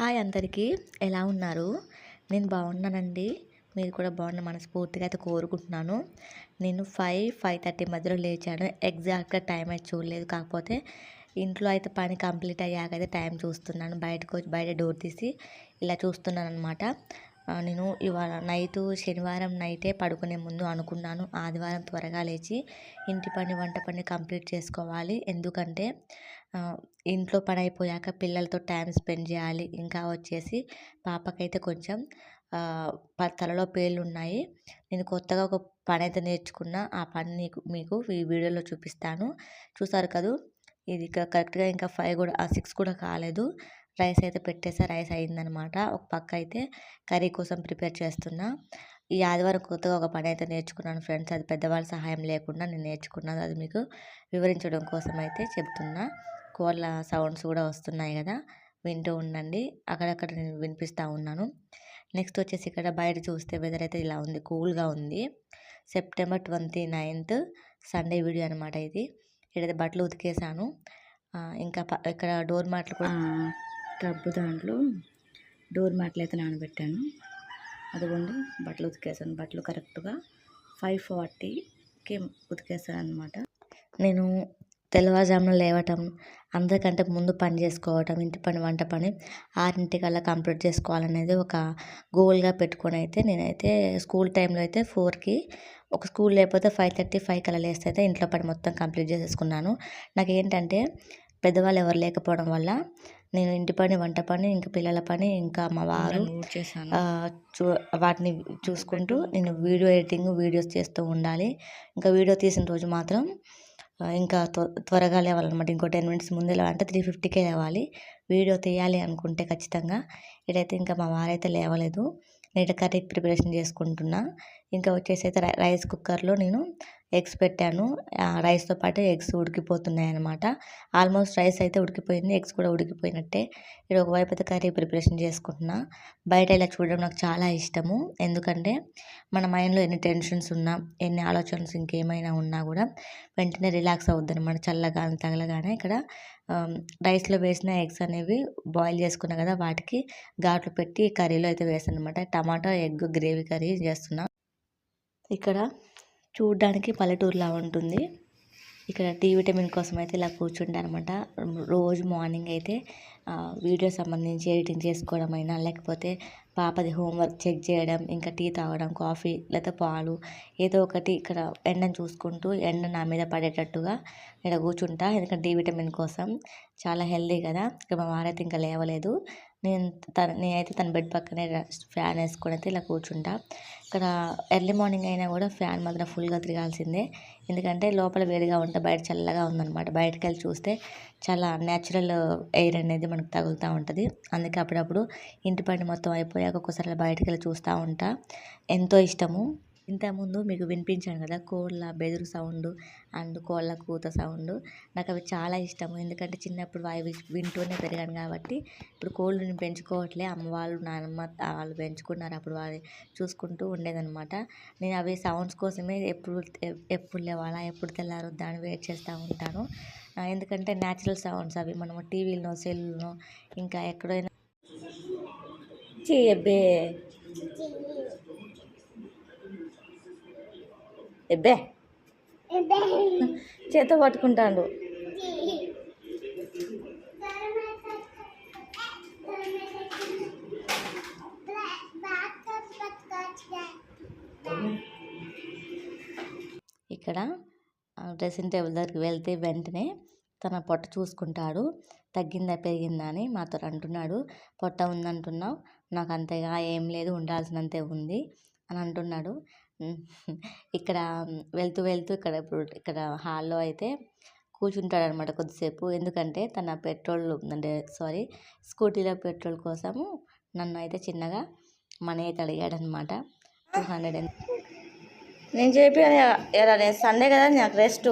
Hi అందరికీ. ఎలా ఉన్నారు? నేను బాగున్నానండి. మీరు కూడా బాగున్న మనస్ఫూర్తిగా అయితే కోరుకుంటున్నాను. నేను ఫైవ్ ఫైవ్ థర్టీ మధ్యలో లేచాను. ఎగ్జాక్ట్గా టైం అయితే చూడలేదు. కాకపోతే ఇంట్లో అయితే పని కంప్లీట్ అయ్యాక అయితే టైం చూస్తున్నాను. బయటకు వచ్చి బయట డోర్ తీసి ఇలా చూస్తున్నాను అనమాట నేను ఇవాళ నైట్ శనివారం నైటే పడుకునే ముందు అనుకున్నాను. ఆదివారం త్వరగా లేచి ఇంటి పని వంట పని కంప్లీట్ చేసుకోవాలి. ఎందుకంటే ఇంట్లో పని అయిపోయాక పిల్లలతో టైం స్పెండ్ చేయాలి. ఇంకా వచ్చేసి పాపకైతే కొంచెం తలలో పేర్లు ఉన్నాయి నేను కొత్తగా ఒక పని అయితే నేర్చుకున్న. ఆ పని నీకు మీకు ఈ వీడియోలో చూపిస్తాను. చూసారు కదూ? ఇది కరెక్ట్గా ఇంకా ఫైవ్ కూడా సిక్స్ కూడా కాలేదు. రైస్ అయితే పెట్టేసా రైస్ అయిందనమాట. ఒక పక్క అయితే కర్రీ కోసం ప్రిపేర్ చేస్తున్నా. ఈ ఆదివారం కొత్తగా ఒక పని అయితే నేర్చుకున్నాను ఫ్రెండ్స్. అది పెద్దవాళ్ళ సహాయం లేకుండా నేను నేర్చుకున్నాను అది మీకు వివరించడం కోసం అయితే చెప్తున్నా. కోళ్ళ సౌండ్స్ కూడా వస్తున్నాయి కదా! వింటూ ఉండండి. అక్కడక్కడ నేను వినిపిస్తూ ఉన్నాను. నెక్స్ట్ వచ్చేసి ఇక్కడ బయట చూస్తే వెదర్ అయితే ఇలా ఉంది. కూల్గా ఉంది. September twenty ninth Sunday video అనమాట ఇది. ఇక్కడైతే బట్టలు ఉతికేసాను ఇంకా ఇక్కడ డోర్ మ్యాట్లు కూడా టబ్బు దాంట్లో డోర్ మ్యాట్లు అయితే నానబెట్టాను. అదిగోండి బట్టలు ఉతికేసాను బట్టలు కరెక్ట్గా ఫైవ్ ఫార్టీకి ఉతికేసాను అనమాట నేను తెల్లవారుజామున లేవటం అందరికంటే ముందు పని చేసుకోవటం ఇంటి పని వంట పని ఆరింటికల్లా కంప్లీట్ చేసుకోవాలనేది ఒక గోల్గా పెట్టుకొని అయితే నేనైతే స్కూల్ టైంలో అయితే ఫోర్కి ఒక స్కూల్ లేకపోతే ఫైవ్ థర్టీ ఫైవ్ కల్లా లేస్తే అయితే ఇంట్లో పని మొత్తం కంప్లీట్ చేసేసుకున్నాను. నాకు ఏంటంటే పెద్దవాళ్ళు ఎవరు లేకపోవడం వల్ల నేను ఇంటి పని వంట పని ఇంకా పిల్లల పని ఇంకా మా వారు చూ వాటిని చూసుకుంటూ నేను వీడియో ఎడిటింగ్ వీడియోస్ చేస్తూ ఉండాలి. ఇంకా వీడియో తీసిన రోజు మాత్రం ఇంకా త్వరగా లేవాలన్నమాట. ఇంకో టెన్ మినిట్స్ ముందే అంటే త్రీ ఫిఫ్టీకే లేవాలి. వీడియో తీయాలి అనుకుంటే ఖచ్చితంగా. ఇదైతే ఇంకా మా వారైతే లేవలేదు. నేను కర్రీ ప్రిపరేషన్ చేసుకుంటున్నా. ఇంకా వచ్చేసి అయితే రైస్ కుక్కర్లో నేను ఎగ్స్ పెట్టాను. రైస్తో పాటు ఎగ్స్ ఉడికిపోతున్నాయి అనమాట ఆల్మోస్ట్ రైస్ అయితే ఉడికిపోయింది ఎగ్స్ కూడా ఉడికిపోయినట్టే. ఇక్కడ ఒకవైపు అయితే కర్రీ ప్రిపరేషన్ చేసుకుంటున్నా. బయట ఇలా చూడడం నాకు చాలా ఇష్టము. ఎందుకంటే మన మైండ్లో ఎన్ని టెన్షన్స్ ఉన్నా ఎన్ని ఆలోచనలు ఇంకేమైనా ఉన్నా కూడా వెంటనే రిలాక్స్ అవుద్ది అనమాట చల్లగా తగలగానే ఇక్కడ రైస్లో వేసిన ఎగ్స్ అనేవి బాయిల్ చేసుకున్నా కదా వాటికి ఘాట్లు పెట్టి కర్రీలో అయితే వేస్తాను అనమాట టమాటా ఎగ్ గ్రేవీ కర్రీ చేస్తున్నా. ఇక్కడ చూడ్డానికి పల్లెటూరులా ఉంటుంది. ఇక్కడ టీ విటమిన్ కోసం అయితే ఇలా కూర్చుంటాను అనమాట రోజు మార్నింగ్ అయితే వీడియో సంబంధించి ఎడిటింగ్ చేసుకోవడం అయినా లేకపోతే పాపది హోంవర్క్ చెక్ చేయడం ఇంకా టీ తాగడం కాఫీ లేకపోతే పాలు ఏదో ఒకటి ఇక్కడ ఎండను చూసుకుంటూ ఎండ నా మీద పడేటట్టుగా ఇక్కడ కూర్చుంటా. ఎందుకంటే డి విటమిన్ కోసం చాలా హెల్దీ కదా. ఇక్కడ మా వారైతే ఇంకా లేవలేదు. నేను తన నేనైతే తన బెడ్ పక్కనే ఫ్యాన్ వేసుకొని అయితే ఇలా కూర్చుంటా. ఇక్కడ ఎర్లీ మార్నింగ్ అయినా కూడా ఫ్యాన్ మాత్రం ఫుల్గా తిరగాల్సిందే. ఎందుకంటే లోపల వేడిగా ఉంటే బయట చల్లగా ఉందన్నమాట. బయటకు వెళ్ళి చూస్తే చాలా న్యాచురల్ ఎయిర్ అనేది మనకు తగులుతూ ఉంటుంది. అందుకే అప్పుడప్పుడు ఇంటి పని మొత్తం అయిపోయాక ఒక్కోసారి బయటకు వెళ్ళి చూస్తూ ఉంటా. ఎంతో ఇష్టము. ఇంతకుముందు మీకు వినిపించాను కదా కోళ్ళ బెదురు సౌండ్ అండ్ కోళ్ళ కూత సౌండ్. నాకు అవి చాలా ఇష్టము. ఎందుకంటే చిన్నప్పుడు అవి వింటూనే పెరిగాను కాబట్టి ఇప్పుడు కోళ్ళని పెంచుకోవట్లే. అమ్మ వాళ్ళు నాన్నమ్మ వాళ్ళు పెంచుకున్నారు. అప్పుడు వాళ్ళు చూసుకుంటూ ఉండేదన్నమాట. నేను అవి సౌండ్స్ కోసమే ఎప్పుడు ఎప్పుడు లేవాలా ఎప్పుడు తెల్లారొద్దా అని వెయిట్ చేస్తూ ఉంటాను. ఎందుకంటే న్యాచురల్ సౌండ్స్ అవి మనము టీవీలో సెల్లో ఇంకా ఎక్కడైనా చేయబే ఎబ్బే. చేత పట్టుకుంటాడు. ఇక్కడ డ్రెస్సింగ్ టేబుల్ దగ్గరికి వెళ్తే వెంటనే తన పొట్ట చూసుకుంటాడు. తగ్గిందా పెరిగిందా అని మాతో అంటున్నాడు. పొట్ట ఉందంటున్నావు. నాకు అంతేగా ఏం లేదు ఉండాల్సినంతే ఉంది అని అంటున్నాడు. ఇక్కడ వెళ్తూ వెళ్తూ ఇక్కడ ఇప్పుడు ఇక్కడ హాల్లో అయితే కూర్చుంటాడనమాట కొద్దిసేపు. ఎందుకంటే తన పెట్రోల్ అంటే సారీ స్కూటీలో పెట్రోల్ కోసము నన్ను అయితే చిన్నగా మనీ అయితే అడిగాడనమాట టూ హండ్రెడ్ నేను చెప్పి సండే కదా నాకు రెస్ట్.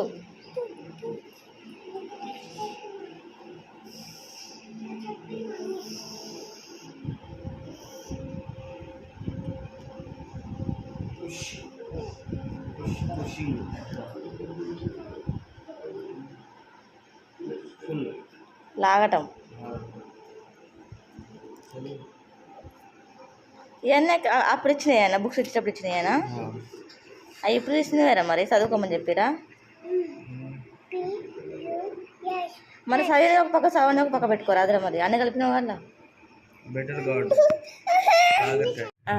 లాగటం. ఇవన్నీ అప్పుడు ఇచ్చినాయనా బుక్స్ ఇచ్చినప్పుడు ఇచ్చినాయనా అవి ఇప్పుడు ఇచ్చినవేరా మరి? చదువుకోమని చెప్పిరా? మరి చదివి ఒక పక్క చదవని ఒక పక్క పెట్టుకోరా? అదే మరి. అన్ని కలిపిన వాళ్ళ బెటర్ గాడ్ కాకరకాయ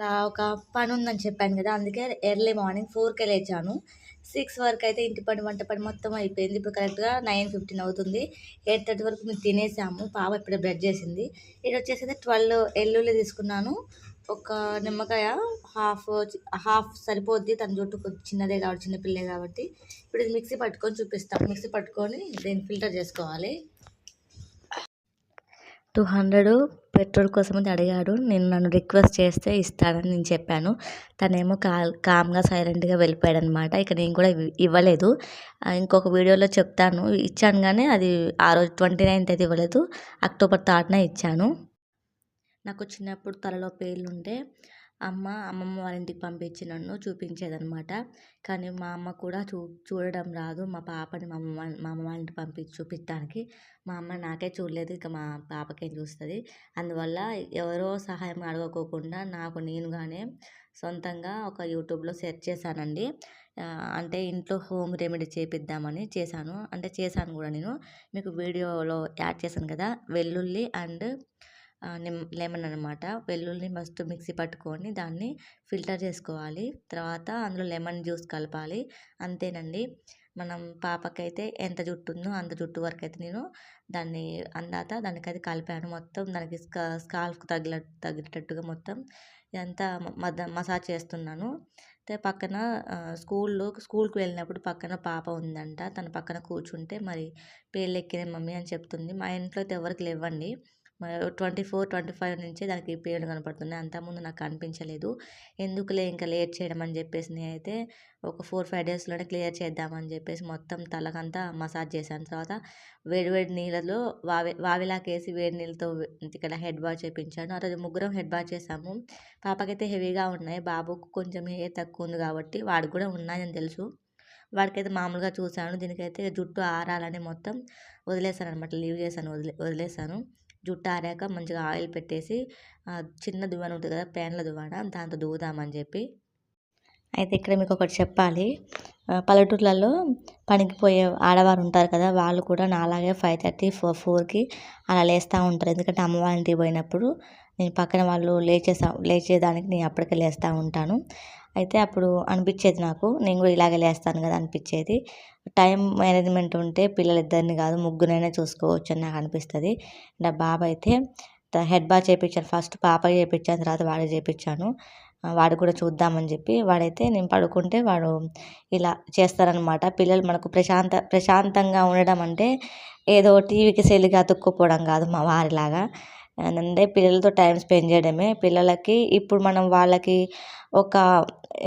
నా ఒక పని ఉందని చెప్పాను కదా అందుకే ఎర్లీ మార్నింగ్ ఫోర్కే లేచాను. సిక్స్ వరకు అయితే ఇంటి పని వంట పని మొత్తం అయిపోయింది. ఇప్పుడు కరెక్ట్గా నైన్ ఫిఫ్టీన్ అవుతుంది. ఎయిట్ థర్టీ వరకు మేము తినేసాము. పాప ఇప్పుడు బ్రెడ్ చేసింది. ఇది వచ్చేసి ట్వెల్వ్ ఎల్లుల్లి తీసుకున్నాను. ఒక నిమ్మకాయ హాఫ్ హాఫ్ సరిపోద్ది. తన జుట్టు చిన్నదే కాబట్టి చిన్నపిల్లే కాబట్టి. ఇప్పుడు ఇది మిక్సీ పట్టుకొని చూపిస్తాను. మిక్సీ పట్టుకొని దీన్ని ఫిల్టర్ చేసుకోవాలి. టూ హండ్రెడ్ పెట్రోల్ కోసం అని అడిగాడు. నేను నన్ను రిక్వెస్ట్ చేస్తే ఇస్తానని నేను చెప్పాను. తనేమో కా కామ్గా సైలెంట్గా వెళ్ళిపోయాడు అనమాట ఇక నేను కూడా ఇవ్వలేదు. ఇంకొక వీడియోలో చెప్తాను. ఇచ్చాను కానీ అది ఆ రోజు ట్వంటీ నైన్త్ అయితే ఇవ్వలేదు. అక్టోబర్ థర్డ్న ఇచ్చాను. నాకు చిన్నప్పుడు తలలో పేర్లు ఉంటే అమ్మ అమ్మమ్మ వాళ్ళ ఇంటికి పంపించి నన్ను చూపించేదనమాట కానీ మా అమ్మ కూడా చూ చూడడం రాదు. మా పాపని మా అమ్మ వాళ్ళ- మా అమ్మ వాళ్ళ ఇంటికి పంపించి చూపించడానికి మా అమ్మ నాకే చూడలేదు. ఇక మా పాపకేం చూస్తుంది. అందువల్ల ఎవరో సహాయం అడగకోకుండా నాకు నేనుగానే సొంతంగా ఒక యూట్యూబ్లో సెర్చ్ చేశానండి. అంటే ఇంట్లో హోమ్ రెమెడీ చేపిద్దామని చేశాను. అంటే చేశాను కూడా నేను. మీకు వీడియోలో యాడ్ చేశాను కదా? వెల్లుల్లి అండ్ నిమ్ లెమన్ అనమాట వెల్లుల్లి మస్తు మిక్సీ పట్టుకొని దాన్ని ఫిల్టర్ చేసుకోవాలి. తర్వాత అందులో లెమన్ జ్యూస్ కలపాలి. అంతేనండి. మనం పాపకైతే ఎంత జుట్టు ఉందో అంత జుట్టు వరకు అయితే నేను దాన్ని అందాక దానికైతే కలిపాను. మొత్తం దానికి స్కా స్కాల్ఫ్కి తగిల తగిలేటట్టుగా మొత్తం ఇదంతా మద మసాజ్ చేస్తున్నాను. అయితే పక్కన స్కూల్లో స్కూల్కి వెళ్ళినప్పుడు పక్కన పాప ఉందంట. తన పక్కన కూర్చుంటే మరి పేర్లు ఎక్కినాయి మమ్మీ అని చెప్తుంది. మా ఇంట్లో అయితే ఎవరికి లేవండి. ట్వంటీ ఫోర్ ట్వంటీ ఫైవ్ నుంచి దానికి పీరియడ్ కనపడుతుంది. అంతకుముందు నాకు కనిపించలేదు ఎందుకులే ఇంకా లేట్ చేయడం అని చెప్పేసి నేనైతే ఒక ఫోర్ ఫైవ్ డేస్లోనే క్లియర్ చేద్దామని చెప్పేసి మొత్తం తలకంతా మసాజ్ చేశాను. తర్వాత వేడి వేడి నీళ్ళలో వావి వావిలాకేసి వేడి నీళ్ళతో ఇక్కడ హెడ్ బాత్ చేయించాను ఆ రోజు ముగ్గురం హెడ్ బాత్ చేసాము. పాపకైతే హెవీగా ఉన్నాయి. బాబుకు కొంచెం హెయిర్ తక్కువ ఉంది కాబట్టి వాడికి కూడా ఉన్నాయని తెలుసు. వాడికైతే మామూలుగా చూశాను. దీనికైతే జుట్టు ఆరాలని మొత్తం వదిలేసాను అనమాట లీవ్ చేశాను వదిలే వదిలేసాను జుట్టు ఆరాక మంచిగా ఆయిల్ పెట్టేసి చిన్న దువ్వన ఉంటుంది కదా పేన్ల దువ్వన దాంతో దువ్వుదామని చెప్పి. అయితే ఇక్కడ మీకు ఒకటి చెప్పాలి. పల్లెటూర్లలో పనికిపోయే ఆడవారు ఉంటారు కదా వాళ్ళు కూడా నాలాగే ఫైవ్ థర్టీ ఫోర్ ఫోర్కి అలా లేస్తూ ఉంటారు. ఎందుకంటే అమ్మవారి ఇంటికి పోయినప్పుడు నేను పక్కన వాళ్ళు లేచేసా లేచేదానికి నేను అప్పటికే లేస్తూ ఉంటాను. అయితే అప్పుడు అనిపించేది నాకు. నేను కూడా ఇలాగే లేస్తాను కదా అనిపించేది టైం మేనేజ్మెంట్ ఉంటే పిల్లలిద్దరిని కాదు ముగ్గురైనా చూసుకోవచ్చు అని నాకు అనిపిస్తుంది. నా బాబు అయితే హెడ్ బాత్ చేయించాను ఫస్ట్ పాప చేయించాను తర్వాత వాడే చేయించాను వాడు కూడా చూద్దామని చెప్పి వాడైతే నేను పడుకుంటే వాడు ఇలా చేస్తారనమాట పిల్లలు మనకు ప్రశాంత ప్రశాంతంగా ఉండడం అంటే ఏదో టీవీకి సెల్లిగా అతుక్కుపోవడం కాదు మా వారిలాగా. అంటే పిల్లలతో టైం స్పెండ్ చేయడమే. పిల్లలకి ఇప్పుడు మనం వాళ్ళకి ఒక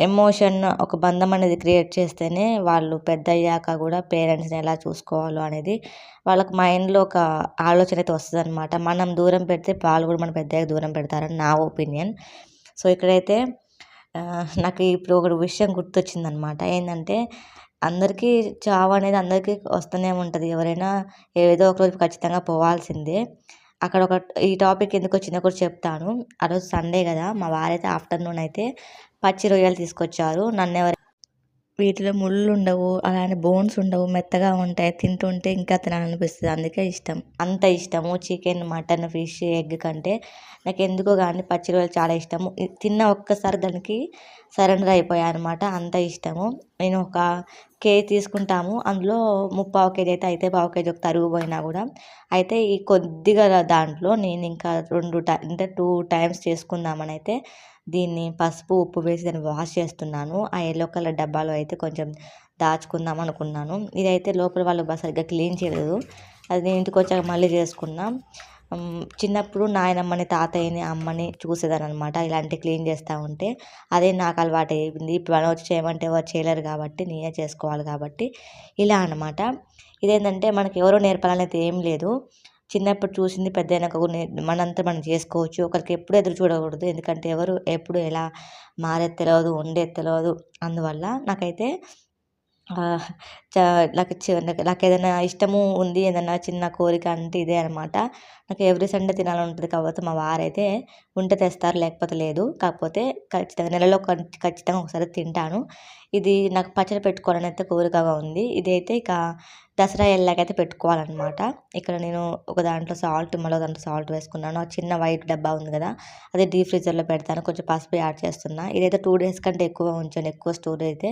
ఎమోషన్ ఒక బంధం అనేది క్రియేట్ చేస్తేనే వాళ్ళు పెద్ద అయ్యాక కూడా పేరెంట్స్ని ఎలా చూసుకోవాలో అనేది వాళ్ళకి మైండ్లో ఒక ఆలోచన అయితే వస్తుంది అనమాట మనం దూరం పెడితే వాళ్ళు కూడా మన పెద్దగా దూరం పెడతారని నా ఒపీనియన్. సో ఇక్కడైతే నాకు ఇప్పుడు ఒక విషయం గుర్తొచ్చిందనమాట ఏంటంటే అందరికీ చావు అనేది అందరికీ వస్తూనే ఉంటుంది. ఎవరైనా ఏదో ఒక రోజు ఖచ్చితంగా పోవాల్సిందే. అక్కడ ఒక ఈ టాపిక్ ఎందుకు వచ్చిందో కూడా చెప్తాను. ఆ రోజు సండే కదా మా వారైతే ఆఫ్టర్నూన్ అయితే పచ్చి రొయ్యలు తీసుకొచ్చారు. నన్ను ఎవరు వీటిలో ముళ్ళు ఉండవు అలానే బోన్స్ ఉండవు మెత్తగా ఉంటాయి తింటుంటే ఇంకా తినాలనిపిస్తుంది. అందుకే ఇష్టం. అంత ఇష్టము. చికెన్ మటన్ ఫిష్ ఎగ్ కంటే. నాకు ఎందుకో కానీ పచ్చి రొయ్యలు చాలా ఇష్టము. తిన్న ఒక్కసారి దానికి సరెండర్ అయిపోయాను అనమాట అంత ఇష్టము. నేను ఒక కేజీ తీసుకుంటాము. అందులో ముప్పావు కేజీ అయితే అయితే పావు కేజీ ఒక తరుగు పోయినా కూడా. అయితే ఈ కొద్దిగా దాంట్లో నేను ఇంకా రెండు టై అంటే టూ టైమ్స్ చేసుకుందామని అయితే దీన్ని పసుపు ఉప్పు వేసి దాన్ని వాష్ చేస్తున్నాను. ఆ ఎల్లో కలర్ డబ్బాలో అయితే కొంచెం దాచుకుందాం అనుకున్నాను. ఇదైతే లోపల వాళ్ళు సరిగ్గా క్లీన్ చేయలేదు. అది నేను ఇంటికి వచ్చాక మళ్ళీ చేసుకున్నాం. చిన్నప్పుడు నాయనమ్మని తాతయ్యని అమ్మని చూసేదాన్ని అనమాట ఇలాంటి క్లీన్ చేస్తూ ఉంటే అదే నాకు అలవాటు అయింది ఇప్పుడు మనం వచ్చి చేయమంటే ఎవరు చేయలేరు కాబట్టి నేనే చేసుకోవాలి కాబట్టి ఇలా అనమాట ఇదేంటంటే మనకి ఎవరో నేర్పాలనేది ఏం లేదు. చిన్నప్పుడు చూసింది పెద్ద కూడా మనంతా మనం చేసుకోవచ్చు. ఒకరికి ఎప్పుడు ఎదురు చూడకూడదు. ఎందుకంటే ఎవరు ఎప్పుడు ఎలా మారేది తెలియదు ఉండేది తెలియదు అందువల్ల నాకైతే నాకు చి నాకు ఏదైనా ఇష్టము ఉంది ఏదైనా చిన్న కోరిక అంటే ఇదే అనమాట. నాకు ఎవ్రీ సండే తినాలని ఉంటుంది కాబట్టి మా వారైతే ఉంటే తెస్తారు లేకపోతే లేదు. కాకపోతే ఖచ్చితంగా నెలలో ఖచ్చితంగా ఒకసారి తింటాను. ఇది నాకు పచ్చడి పెట్టుకోవాలని అయితే కోరికగా ఉంది. ఇదైతే ఇక దసరా వెళ్ళాకైతే పెట్టుకోవాలన్నమాట. ఇక్కడ నేను ఒక దాంట్లో సాల్ట్ మరో దాంట్లో సాల్ట్ వేసుకున్నాను. ఆ చిన్న వైట్ డబ్బా ఉంది కదా అది డీప్ ఫ్రీజర్లో పెడతాను. కొంచెం పసుపు యాడ్ చేస్తున్నా. ఇదైతే టూ డేస్ కంటే ఎక్కువ ఉంచాను. ఎక్కువ స్టోర్ అయితే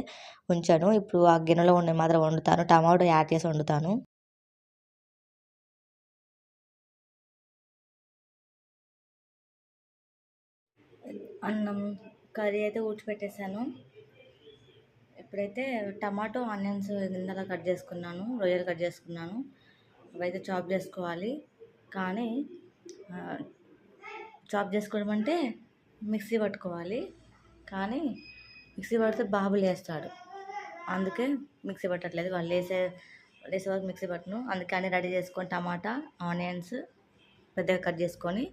ఉంచాను. ఇప్పుడు ఆ గిన్నెలో ఉండే మాత్రం వండుతాను. టమాటో యాడ్ చేసి వండుతాను. అన్నం కర్రీ అయితే ఊడ్చిపెట్టేశాను ఇప్పుడైతే టమాటో ఆనియన్స్ గింజలు కట్ చేసుకున్నాను. రొయ్యలు కట్ చేసుకున్నాను. అవైతే చాప్ చేసుకోవాలి. కానీ చాప్ చేసుకోవడం అంటే మిక్సీ పట్టుకోవాలి. కానీ మిక్సీ పడితే బాబు లేస్తాడు. అందుకే మిక్సీ పట్టట్లేదు. వాళ్ళు లేసే లేసే వరకు మిక్సీ పట్టను. అందుకే అన్నీ రెడీ చేసుకొని టమాటా ఆనియన్స్ పెద్దగా కట్ చేసుకొని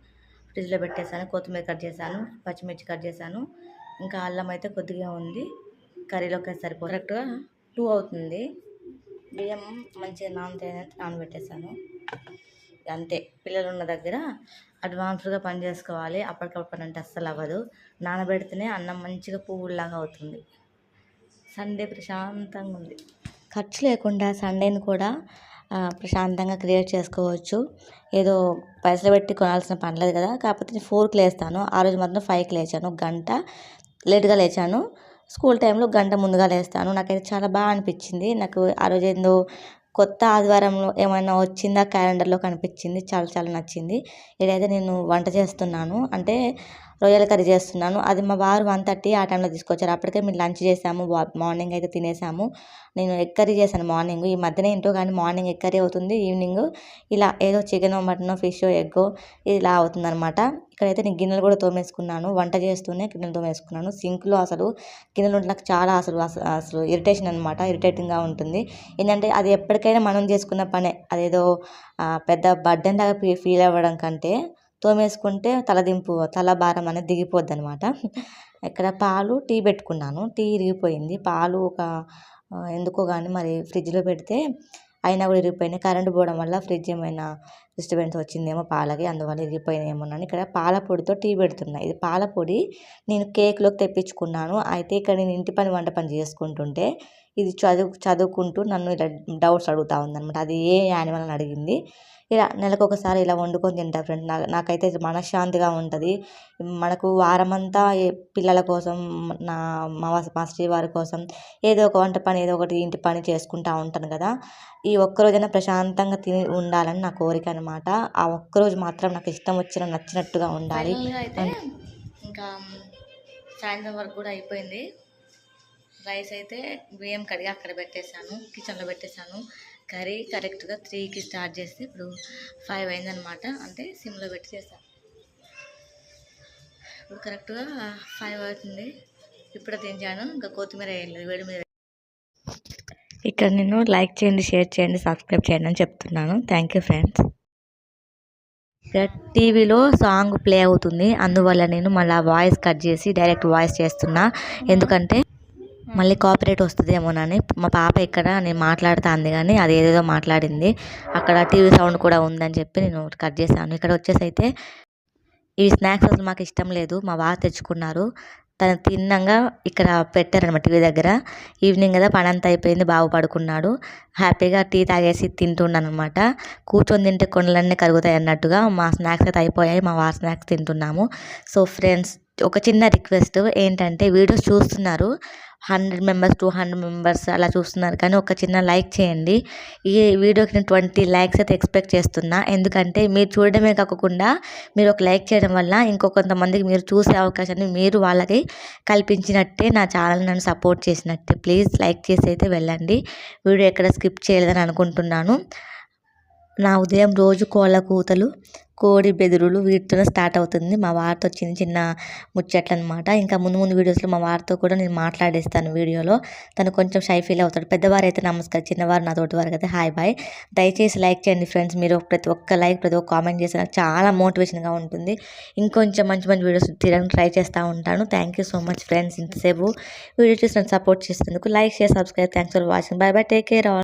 ఫ్రిడ్జ్లో పెట్టేశాను. కొత్తిమీర కట్ చేశాను పచ్చిమిర్చి కట్ చేశాను. ఇంకా అల్లం అయితే కొద్దిగా ఉంది. కర్రీలోకి సరిపో కరెక్ట్గా టూ అవుతుంది. బియ్యం మంచిగా నానతాయి నానబెట్టేశాను. అంతే. పిల్లలు ఉన్న దగ్గర అడ్వాన్స్డ్గా పని చేసుకోవాలి. అప్పటికప్పుడు పని అంటే అస్సలు అవ్వదు. నానబెడితేనే అన్నం మంచిగా పువ్వులాగా అవుతుంది. సండే ప్రశాంతంగా ఉంది ఖర్చు లేకుండా సండేని కూడా ప్రశాంతంగా క్రియేట్ చేసుకోవచ్చు. ఏదో పైసలు పెట్టి కొనాల్సిన పని లేదు కదా. కాకపోతే నేను ఫోర్కి లేస్తాను. ఆ రోజు మాత్రం ఫైవ్కి లేచాను. గంట లేట్గా లేచాను. స్కూల్ టైంలో గంట ముందుగా లేస్తాను. నాకైతే చాలా బాగా అనిపించింది. నాకు ఆ రోజు ఏందో కొత్త ఆదివారంలో ఏమైనా వచ్చిందా క్యాలెండర్లో కనిపించింది. చాలా చాలా నచ్చింది. ఇదైతే నేను వంట చేస్తున్నాను. అంటే రొయ్యల కర్రీ చేస్తున్నాను. అది మా వారు వన్ థర్టీ ఆ టైంలో తీసుకొచ్చారు. అప్పటికే మేము లంచ్ చేసాము. మార్నింగ్ అయితే తినేసాము. నేను ఎగ్ కర్రీ చేశాను మార్నింగ్. ఈ మధ్యన ఏంటో కానీ మార్నింగ్ ఎగ్ కర్రీ అవుతుంది. ఈవినింగ్ ఇలా ఏదో చికెన్ మటన్ ఫిష్ ఎగ్గో ఇలా అవుతుంది అనమాట ఇక్కడైతే నేను గిన్నెలు కూడా తోమేసుకున్నాను. వంట చేస్తూనే గిన్నెలు తోమేసుకున్నాను. సింక్లో అసలు గిన్నెలు ఉంటే నాకు చాలా అసలు అసలు అసలు ఇరిటేషన్ అనమాట ఇరిటేటింగ్గా ఉంటుంది. ఏంటంటే అది ఎప్పటికైనా మనం చేసుకున్న పనే. అదేదో పెద్ద బర్డెన్ లాగా ఫీ ఫీల్ అవ్వడం కంటే తోమేసుకుంటే తలదింపు తల భారం అనేది దిగిపోద్ది అనమాట ఇక్కడ పాలు టీ పెట్టుకున్నాను. టీ ఇరిగిపోయింది. పాలు ఒక ఎందుకో కానీ మరి ఫ్రిడ్జ్లో పెడితే అయినా కూడా ఇరిగిపోయినాయి. కరెంట్ పోవడం వల్ల ఫ్రిడ్జ్ ఏమైనా డిస్టర్బెన్స్ వచ్చిందేమో పాలకి అందువల్ల ఇరిగిపోయినాయేమోనని ఇక్కడ పాల పొడితో టీ పెడుతున్నా. ఇది పాల పొడి నేను కేక్లోకి తెప్పించుకున్నాను. అయితే ఇక్కడ నేను ఇంటి పని వంట పని చేసుకుంటుంటే ఇది చదువు చదువుకుంటూ నన్ను ఇలా డౌట్స్ అడుగుతూ ఉందన్నమాట. అది ఏ యానిమల్ అని అడిగింది. ఇలా నెలకు ఒకసారి ఇలా వండుకొని తింటా ఫ్రెండ్. నా నాకైతే మనశ్శాంతిగా ఉంటుంది. మనకు వారమంతా పిల్లల కోసం నా మా మా శ్రీవారి కోసం ఏదో ఒక వంట పని ఏదో ఒకటి ఇంటి పని చేసుకుంటూ ఉంటాను కదా. ఈ ఒక్కరోజైనా ప్రశాంతంగా తిని ఉండాలని నా కోరిక అనమాట ఆ ఒక్కరోజు మాత్రం నాకు ఇష్టం వచ్చిన నచ్చినట్టుగా ఉండాలి. ఇంకా సాయంత్రం వరకు కూడా అయిపోయింది. రైస్ అయితే బియ్యం కడిగి అక్కడ పెట్టేశాను కిచెన్లో పెట్టేశాను. కర్రీ కరెక్ట్గా త్రీకి స్టార్ట్ చేస్తే ఇప్పుడు ఫైవ్ అయిందనమాట అంటే సిమ్లో పెట్టి చేస్తాను ఇప్పుడు కరెక్ట్గా ఫైవ్ అవుతుంది. ఇప్పుడు తింటాను. ఇంకా కొత్తిమీర వేయలేదు వేడి మీద ఇక్కడ నేను లైక్ చేయండి షేర్ చేయండి సబ్స్క్రైబ్ చేయండి అని చెప్తున్నాను. Thank you friends. ఇక్కడ టీవీలో సాంగ్ ప్లే అవుతుంది. అందువల్ల నేను మళ్ళీ వాయిస్ కట్ చేసి డైరెక్ట్ వాయిస్ చేస్తున్నా. ఎందుకంటే మళ్ళీ కాపరేట్ వస్తుందేమోనని మా పాప ఇక్కడ నేను మాట్లాడుతా అంది కానీ అది ఏదేదో మాట్లాడింది. అక్కడ టీవీ సౌండ్ కూడా ఉందని చెప్పి నేను కట్ చేశాను. ఇక్కడ వచ్చేసి అయితే ఇవి స్నాక్స్ అసలు మాకు ఇష్టం లేదు. మా వారు తెచ్చుకున్నారు. తను తిన్నాగా ఇక్కడ పెట్టారనమాట టీవీ దగ్గర. ఈవినింగ్ కదా పని అంతా అయిపోయింది. బాబు పడుకున్నాడు. హ్యాపీగా టీ తాగేసి తింటున్నాను అనమాట కూర్చొని తింటే కొండలన్నీ కరుగుతాయి అన్నట్టుగా మా స్నాక్స్ అయితే అయిపోయాయి. మా వారి స్నాక్స్ తింటున్నాము. సో ఫ్రెండ్స్ ఒక చిన్న రిక్వెస్ట్ ఏంటంటే వీడియోస్ చూస్తున్నారు. Hundred members two hundred members అలా చూస్తున్నారు. కానీ ఒక చిన్న లైక్ చేయండి. ఈ వీడియోకి నేను ట్వంటీ లైక్స్ అయితే ఎక్స్పెక్ట్ చేస్తున్నా. ఎందుకంటే మీరు చూడడమే కాకుండా మీరు ఒక లైక్ చేయడం వల్ల ఇంకో కొంతమందికి మీరు చూసే అవకాశాన్ని మీరు వాళ్ళకి కల్పించినట్టే నా ఛానల్ నన్ను సపోర్ట్ చేసినట్టే. ప్లీజ్ లైక్ చేసి అయితే వెళ్ళండి. వీడియో ఎక్కడ స్కిప్ చేయలేదని అనుకుంటున్నాను. నా ఉదయం రోజు కోళ్ళ కూతలు కోడి బెదురులు వీటితోనే స్టార్ట్ అవుతుంది. మా వారితో చిన్న చిన్న ముచ్చట్లు అనమాట ఇంకా ముందు ముందు వీడియోస్లో మా వారితో కూడా నేను మాట్లాడేస్తాను వీడియోలో. తను కొంచెం షై ఫీల్ అవుతాడు. పెద్దవారు అయితే నమస్కారం. చిన్నవారు నా తోటి వారికి అయితే హాయ్ బాయ్. దయచేసి లైక్ చేయండి ఫ్రెండ్స్. మీరు ప్రతి ఒక్క లైక్ ప్రతి ఒక్క కామెంట్ చేస్తే నాకు చాలా మోటివేషన్గా ఉంటుంది. ఇంకొంచెం మంచి మంచి వీడియోస్ తీయడానికి ట్రై చేస్తూ ఉంటాను. Thank you so much friends ఇంతసేపు వీడియో చూసి నన్ను సపోర్ట్ చేసినందుకు like share subscribe. Thanks for watching. Bye bye take care all.